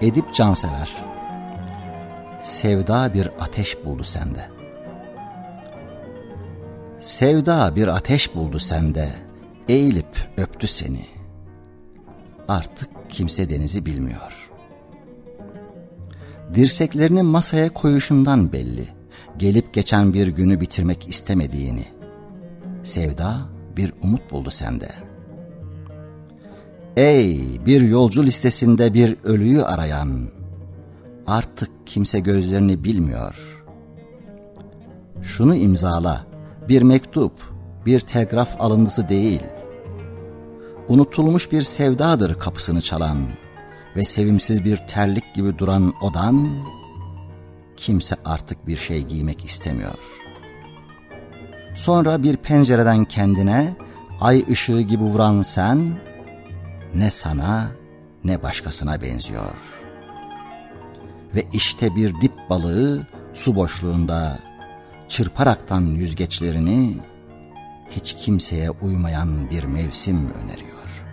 Edip Cansever Sevda bir ateş buldu sende. Sevda bir ateş buldu sende, eğilip öptü seni. Artık kimse denizi bilmiyor. Dirseklerini masaya koyuşundan belli, gelip geçen bir günü bitirmek istemediğini. Sevda bir umut buldu sende. Ey bir yolcu listesinde bir ölüyü arayan, artık kimse gözlerini bilmiyor. Şunu imzala, bir mektup, bir telgraf alıntısı değil. Unutulmuş bir sevdadır kapısını çalan ve sevimsiz bir terlik gibi duran odan, kimse artık bir şey giymek istemiyor. Sonra bir pencereden kendine ay ışığı gibi vuran sen, ne sana ne başkasına benziyor. Ve işte bir dip balığı su boşluğunda çırparaktan yüzgeçlerini hiç kimseye uymayan bir mevsim öneriyor.